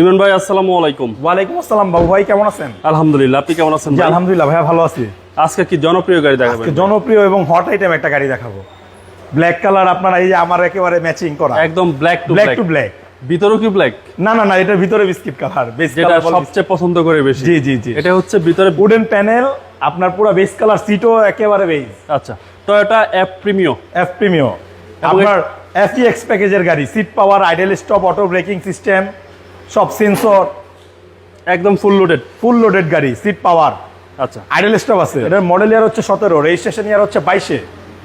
ইমরান ভাই আসসালামু আলাইকুম। ওয়ালাইকুম আসসালাম বাবু ভাই কেমন আছেন? আলহামদুলিল্লাহ আপনি কেমন আছেন? আলহামদুলিল্লাহ ভাইয়া ভালো আছি। আজকে কি জনপ্রিয় গাড়ি দেখাবেন আজকে জনপ্রিয় এবং হট আইটেম একটা গাড়ি দেখাবো। ব্ল্যাক কালার আপনারা এই যে আমার একেবারে ম্যাচিং করা। একদম black to black to black ভিতরেও কি ব্ল্যাক না না না এটার ভিতরে বিস্কিট কালার যেটা সবচেয়ে পছন্দ করে বেশি। জি, জি, জি। এটা হচ্ছে ভিতরে উডেন প্যানেল আপনার পুরো বেস কালার সিটও একেবারে বেস আচ্ছা টয়োটা অ্যাপ প্রিমিও এফ প্রিমিও আপনার এফইএক্স প্যাকেজের গাড়ি seat power idle stop auto braking system সব সেন্সর একদম ফুল লোডেড ফুল লোডেড গাড়ি সিট পাওয়ার আচ্ছা। আইডেল স্টপ আছে। এটার মডেল ইয়ার হচ্ছে সতেরো রেজিস্ট্রেশন ইয়ার হচ্ছে বাইশে।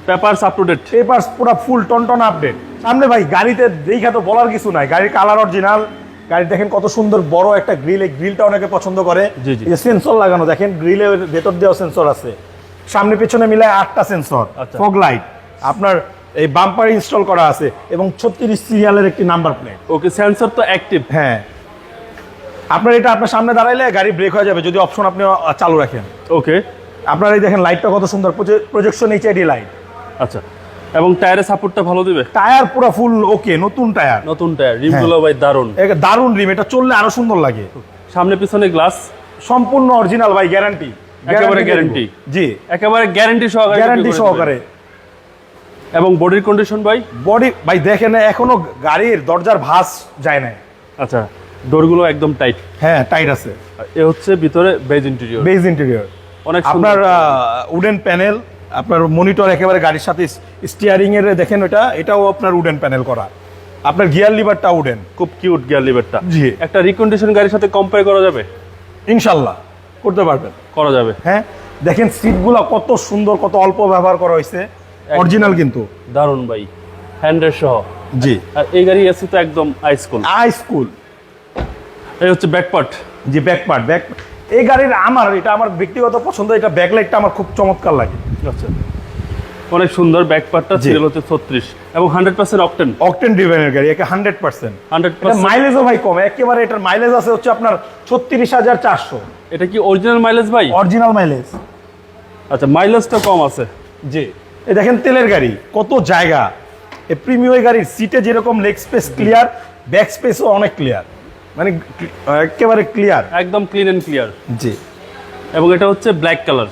Papers up to date papers পুরো ফুল টনটন আপডেট সামনে ভাই গাড়িতে দেখা তো বলার কিছু নাই। গাড়ির কালার অরিজিনাল গাড়ি দেখেন কত সুন্দর বড় একটা গ্রিল এই গ্রিলটা অনেকে পছন্দ করে। সেন্সর লাগানো দেখেন গ্রিলের ভেতর দিয়েও সেন্সর আছে। সামনে পেছনে মিলায় আটটা সেন্সর। ফগ লাইট আপনার এই বাম্পার ইনস্টল করা আছে এবং ছত্রিশ সিরিয়ালের একটি নাম্বার প্লেট ওকে সেন্সর তো অ্যাক্টিভ হ্যাঁ। আপনার এটা আপনার সামনে দাঁড়াইলে গাড়ি ব্রেক হয়ে যাবে যদি অপশন আপনি চালু রাখেন। ওকে আপনার এই দেখেন লাইটটা কত সুন্দর প্রজেকশন এইচআইডি লাইট আচ্ছা। এবং টায়ারের সাপোর্টটা ভালো দিবে? টায়ার পুরো ফুল ওকে নতুন টায়ার নতুন টায়ার রিমগুলো ভাই দারুণ এক- দারুণ রিম এটা চললে আরও সুন্দর লাগে। সামনে পিছনে গ্লাস সম্পূর্ণ অরিজিনাল ভাই গ্যারান্টি একেবারে guarantee। জি। একেবারে গ্যারান্টি সহকারে গ্যারান্টি সহকারে। এবং বডির কন্ডিশন ভাই? বডি ভাই দেখেন এখনও গাড়ির দরজার ভাঁজ যায় না আচ্ছা। ডোরগুলো একদম টাইট হ্যাঁ টাইট আছে। এ হচ্ছে ভিতরে বেজ ইন্টেরিয়র বেজ ইন্টেরিয়র অনেক আপনার উডেন প্যানেল আপনার মনিটর একেবারে গাড়ির সাথে স্টিয়ারিং এর দেখেন ওটা এটাও আপনার উডেন প্যানেল করা। আপনার গিয়ার লিভারটা উডেন খুব কিউট গিয়ার লিভারটা জি। একটা রিকন্ডিশন গাড়ির সাথে কম্পেয়ার করা যাবে? ইনশাল্লাহ করতে পারবেন। করা যাবে। হ্যাঁ দেখেন সিটগুলো কত সুন্দর কত অল্প ব্যবহার করা হয়েছে। অরিজিনাল কিন্তু। দারুণ ভাই। হ্যান্ডের সহ। জি। আর এই গাড়ি এসি তো একদম আইসকুল আই স্কুল এই হচ্ছে ব্যাকপার্ট জি ব্যাক পার্ট ব্যাক এই গাড়ির আমার এটা আমার ব্যক্তিগত পছন্দ এটা ব্যাকলাইটটা আমার খুব চমৎকার লাগে। আচ্ছা অনেক সুন্দর ব্যাকপার্টটা। ছিল হচ্ছে ছত্রিশ। এবং হান্ড্রেড পার্সেন্ট অকটেন অকটেন ডিভাইনের গাড়ি একে হান্ড্রেড পার্সেন্ট হান্ড্রেড মাইলেজও ভাই কম একেবারে এটার মাইলেজ আছে হচ্ছে আপনার ছত্রিশ হাজার চারশো। এটা কি অরিজিনাল মাইলেজ ভাই? অরিজিনাল মাইলেজ আচ্ছা মাইলেজটা কম আছে। জি। এই দেখেন তেলের গাড়ি কত জায়গা। এই প্রিমিয়ার গাড়ির সিটে যেরকম লেগ স্পেস ক্লিয়ার ব্যাক স্পেসও অনেক ক্লিয়ার মানে একেবারে ক্লিয়ার একদম ক্লিন এন্ড ক্লিয়ার জি। এবং এটা হচ্ছে ব্ল্যাক কালার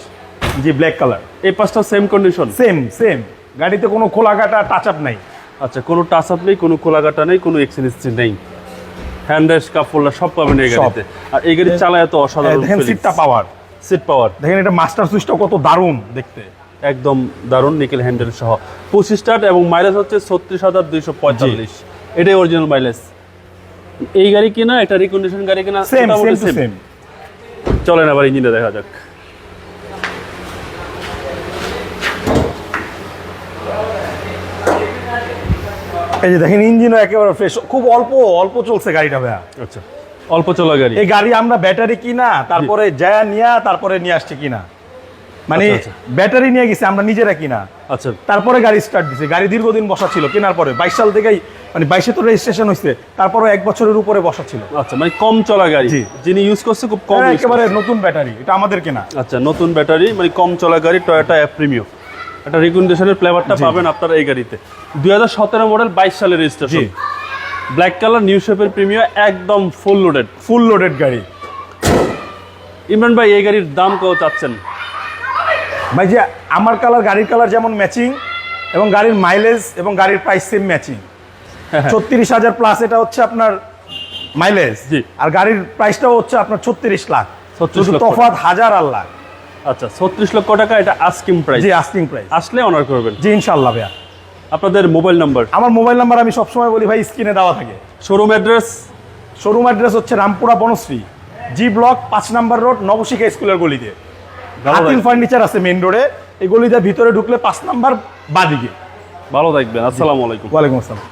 জি ব্ল্যাক কালার এই পাঁচটা সেম কন্ডিশন সেম সেম গাড়িতে কোনো খোলা কাটা টাচ আপ নাই। আচ্ছা কোনো টাচ আপ নেই কোনো খোলাঘাটা নেই কোনো এক্সচেঞ্জ নেই। হ্যান্ড রেস্ট কাপ ফোল্ডার সব পাবেন এই গাড়িতে। আর এই গাড়ি চালায় তো অসাধারণ দেখেন সিটটা পাওয়ার সিট পাওয়ার দেখেন এটা মাস্টার সুইচটা কত দারুণ। দেখতে একদম দারুণ নিকেল হ্যান্ডেল সহ। পঁচিশ স্টার্ট এবং মাইলেজ হচ্ছে ছত্রিশ হাজার দুইশো পঁয়তাল্লিশ। এটাই অরিজিনাল মাইলেজ এই গাড়ি কিনা একটা রিকন্ডিশন গাড়ি কিনা সেম সেম টু সেম চলেন আবার ইঞ্জিনে দেখা যাক। এই যে দেখেন ইঞ্জিনও একেবারে ফ্রেশ খুব অল্প অল্প চলছে গাড়িটা ভাইয়া। আচ্ছা অল্প চলা গাড়ি। এই গাড়ি আমরা ব্যাটারি কিনা তারপরে যায় নিয়া তারপরে নিয়ে আসছে কিনা। মানে আচ্ছা, আচ্ছা। ব্যাটারি নিয়ে গেছি আমরা নিজেরা কিনা। আচ্ছা। তারপরে গাড়ি স্টার্ট দিছে। গাড়ি দীর্ঘদিন বসা ছিল কেনার পরে। বাইশ সাল থেকেই মানে বাইশে তো রেজিস্ট্রেশন হয়েছে তারপরে এক বছরের উপরে বসা ছিল। আচ্ছা মানে কম চলা গাড়ি। যিনি ইউজ করছে খুব কম একেবারে নতুন ব্যাটারি এটা আমাদের কেনা। আচ্ছা নতুন ব্যাটারি মানে কম চলা গাড়ি টয়োটা অ্যাপ প্রিমিয়াম একটা রিকন্ডিশনের ফ্লেভারটা পাবেন আপনারা এই গাড়িতে। দুই হাজার সতেরো মডেল বাইশ সালের রেজিস্ট্রেশন ব্ল্যাক কালার নিউ শেপের প্রিমিয়াম একদম ফুল লোডেড ফুল লোডেড গাড়ি। ইমরান ভাই এই গাড়ির দাম কত চাচ্ছেন? ভাই যে আমার কালার গাড়ির কালার যেমন ম্যাচিং এবং গাড়ির মাইলেজ এবং গাড়ির প্রাইস সেম ম্যাচিং ছত্রিশ হাজার প্লাস এটা হচ্ছে আপনার মাইলেজ জি। আর গাড়ির প্রাইসটাও হচ্ছে আপনার ছত্রিশ লাখ। 36 শুধু হাজার আর লাখ। আচ্ছা ছত্রিশ লক্ষ টাকা এটা আস্কিং প্রাইস জি আস্কিং প্রাইস আসলে অনার করবেন। জি ইনশাল্লাহ ভাইয়া। আপনাদের মোবাইল নাম্বার আমার মোবাইল নাম্বার আমি সবসময় বলি ভাই স্ক্রিনে দেওয়া থাকে। শোরুম অ্যাড্রেস শোরুম অ্যাড্রেস হচ্ছে রামপুরা বনশ্রী জি ব্লক পাঁচ নাম্বার রোড নবশিখা স্কুলের গলিতে। হাতিল ফার্নিচার আছে মেইন রোডে এই গলিতে ভিতরে ঢুকলে পাঁচ নাম্বার বাদিকে ভালো থাকবেন আসসালামু আলাইকুম। ওয়ালাইকুম আসসালাম।